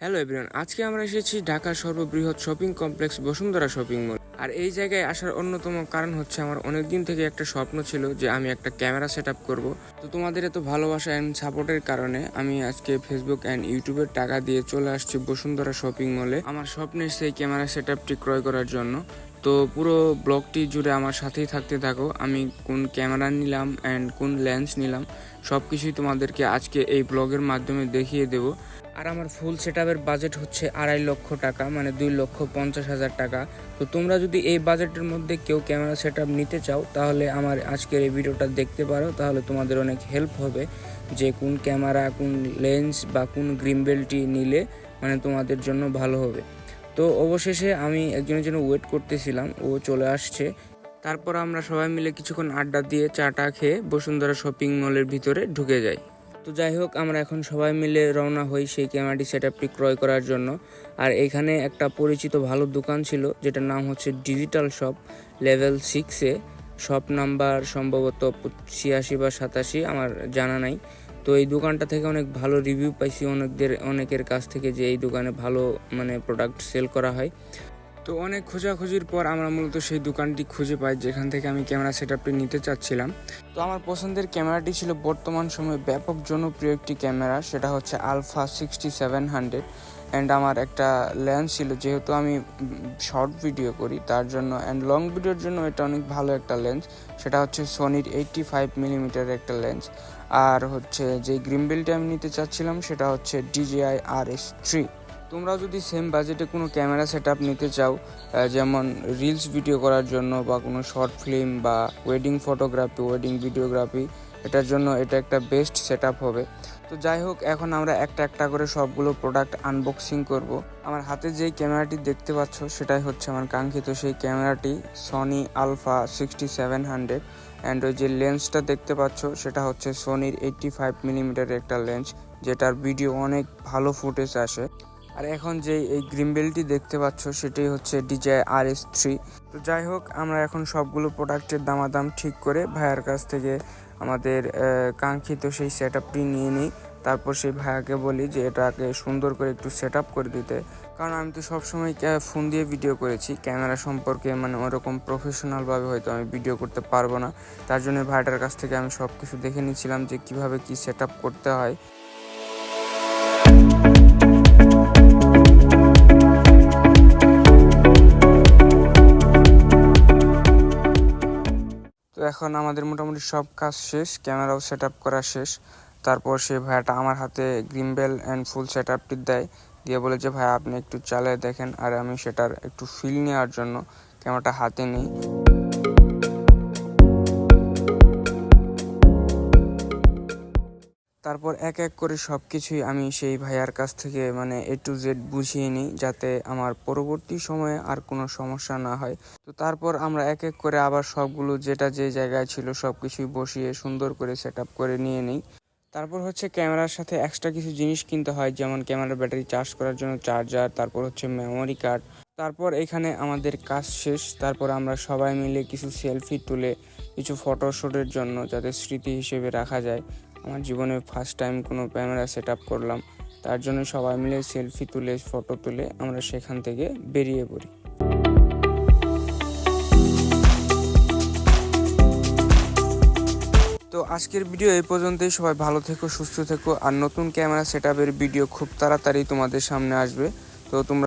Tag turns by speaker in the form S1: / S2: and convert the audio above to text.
S1: Hello everyone আজকে আমরা এসেছি ঢাকার সর্ববৃহৎ shopping complex Bashundhara shopping mall আর এই জায়গায় আসার অন্যতম কারণ হচ্ছে আমার অনেক দিন থেকে একটা স্বপ্ন ছিল যে আমি একটা ক্যামেরা সেট আপ করব। তো তোমাদের এত ভালোবাসা অ্যান্ড সাপোর্টের কারণে আমি আজকে ফেসবুক অ্যান্ড ইউটিউবের টাকা দিয়ে চলে আসছি বসুন্ধরা শপিং মলে আমার স্বপ্নের সেই ক্যামেরা সেট আপটি ক্রয় করার জন্য। তো পুরো ব্লগটি জুড়ে আমার সাথেই থাকতে থাকো, আমি কোন ক্যামেরা নিলাম অ্যান্ড কোন লেন্স নিলাম সব কিছুই তোমাদেরকে আজকে এই ব্লগের মাধ্যমে দেখিয়ে দেবো। আর আমার ফুল সেট বাজেট হচ্ছে আড়াই লক্ষ টাকা মানে দুই লক্ষ পঞ্চাশ হাজার টাকা। তো তোমরা যদি এই বাজেটের মধ্যে কেউ ক্যামেরা সেট নিতে চাও, তাহলে আমার আজকের এই ভিডিওটা দেখতে পারো, তাহলে তোমাদের অনেক হেল্প হবে। যে কোন ক্যামেরা কোন লেন্স বা কোন গ্রিমবেলটি নিলে মানে তোমাদের জন্য ভালো হবে। তো অবশেষে আমি একজনের জন্য ওয়েট করতেছিলাম, ও চলে আসছে। তারপর আমরা সবাই মিলে কিছুক্ষণ আড্ডা দিয়ে চাটা খেয়ে বসুন্ধরা শপিং মলের ভিতরে ঢুকে যাই। তো যাই হোক, আমরা এখন সবাই মিলে রওনা হই সেই ক্যামেরাটি সেট আপটি ক্রয় করার জন্য। আর এখানে একটা পরিচিত ভালো দোকান ছিল, যেটার নাম হচ্ছে ডিজিটাল শপ, লেভেল সিক্সে শপ নাম্বার সম্ভবত ছিয়াশি বা সাতাশি, আমার জানা নাই। তো এই দোকানটা থেকে অনেক ভালো রিভিউ পাইছি অনেকদের, অনেকের কাছ থেকে যে এই দোকানে ভালো মানে প্রোডাক্ট সেল করা হয়। তো অনেক খোঁজাখুঁজির পর আমরা মূলত সেই দোকানটি খুঁজে পাই, যেখান থেকে আমি ক্যামেরা সেট আপটি নিতে চাচ্ছিলাম। তো আমার পছন্দের ক্যামেরাটি ছিল বর্তমান সময়ে ব্যাপক জনপ্রিয় একটি ক্যামেরা, সেটা হচ্ছে Alpha sixty seven hundred and আমার একটা লেন্স ছিল, যেহেতু আমি শর্ট ভিডিও করি, তার জন্য অ্যান্ড লং ভিডিওর জন্য এটা অনেক ভালো একটা লেন্স সেটা হচ্ছে সোনির এইটটি ফাইভ মিলিমিটার একটা লেন্স আর হচ্ছে যে গ্রিমবেলটি আমি নিতে চাচ্ছিলাম, সেটা হচ্ছে ডিজিআই আর এস থ্রি তোমরা যদি সেম বাজেটে কোনো ক্যামেরা সেট নিতে চাও যেমন রিলস ভিডিও করার জন্য বা কোনো শর্ট ফিল্ম বা ওয়েডিং ফটোগ্রাফি ওয়েডিং ভিডিওগ্রাফি এটার জন্য এটা একটা বেস্ট সেট হবে। তো যাই হোক, এখন আমরা একটা একটা করে সবগুলো প্রোডাক্ট আনবক্সিং করব। আমার হাতে যেই ক্যামেরাটি দেখতে পাচ্ছ, সেটাই হচ্ছে আমার কাঙ্ক্ষিত সেই ক্যামেরাটি Sony Alpha sixty seven hundred and ওই যে লেন্সটা দেখতে পাচ্ছ, সেটা হচ্ছে সোনির এইটটি ফাইভ মিলিমিটারের একটা লেন্স যেটার ভিডিও অনেক ভালো ফুটেজ আসে। আর এখন যে এই গ্রিমবেলটি দেখতে পাচ্ছ সেটাই হচ্ছে ডিজাই আর এস থ্রি তো যাই হোক, আমরা এখন সবগুলো প্রোডাক্টের দামাদাম ঠিক করে ভাইয়ার কাছ থেকে আমাদের কাঙ্ক্ষিত সেই সেট আপটি নিয়ে নিই। তারপর সেই ভাইয়াকে বলি যে এটাকে সুন্দর করে একটু সেট করে দিতে। কারণ আমি তো সবসময় ফোন দিয়ে ভিডিও করেছি। ক্যামেরা সম্পর্কে মানে ওরকম প্রফেশনালভাবে হয়তো আমি ভিডিও করতে পারব না। তার জন্য ভাইটার কাছ থেকে আমি সব কিছু দেখে নিয়েছিলাম যে কীভাবে কি সেট করতে হয়। এখন আমাদের মোটামুটি সব কাজ শেষ, ক্যামেরাও সেট করা শেষ। তারপর সে ভাইয়াটা আমার হাতে গ্রিমবেল অ্যান্ড ফুল সেট আপটি দেয়। দিয়ে বলে যে ভাই আপনি একটু চালিয়ে দেখেন। আর আমি সেটার একটু ফিল নেওয়ার জন্য ক্যামেরাটা হাতে নিই। তারপর এক এক করে সব কিছুই আমি সেই ভাইয়ার কাছ থেকে মানে এ টু জেড বুঝিয়ে নিই, যাতে আমার পরবর্তী সময়ে আর কোনো সমস্যা না হয়। তো তারপর আমরা এক এক করে আবার সবগুলো যেটা যে জায়গায় ছিল সব কিছুই বসিয়ে সুন্দর করে সেট করে নিয়ে নিই। তারপর হচ্ছে ক্যামেরার সাথে এক্সট্রা কিছু জিনিস কিনতে হয়, যেমন ক্যামেরার ব্যাটারি চার্জ করার জন্য চার্জার তারপর হচ্ছে মেমোরি কার্ড তারপর এখানে আমাদের কাজ শেষ, তারপর আমরা সবাই মিলে কিছু সেলফি তুলে, কিছু ফটোশ্যুটের জন্য যাতে স্মৃতি হিসেবে রাখা যায়। আমার জীবনে ফার্স্ট টাইম কোনো ক্যামেরা সেট আপ করলাম। তার জন্য সবাই মিলে সেলফি তুলে ফটো তুলে আমরা সেখান থেকে বেরিয়ে পড়ি। তো আজকের ভিডিও এই পর্যন্তই। সবাই ভালো থেকো, সুস্থ থেকো। আর নতুন ক্যামেরা সেট ভিডিও খুব তাড়াতাড়ি তোমাদের সামনে আসবে। তো তোমরা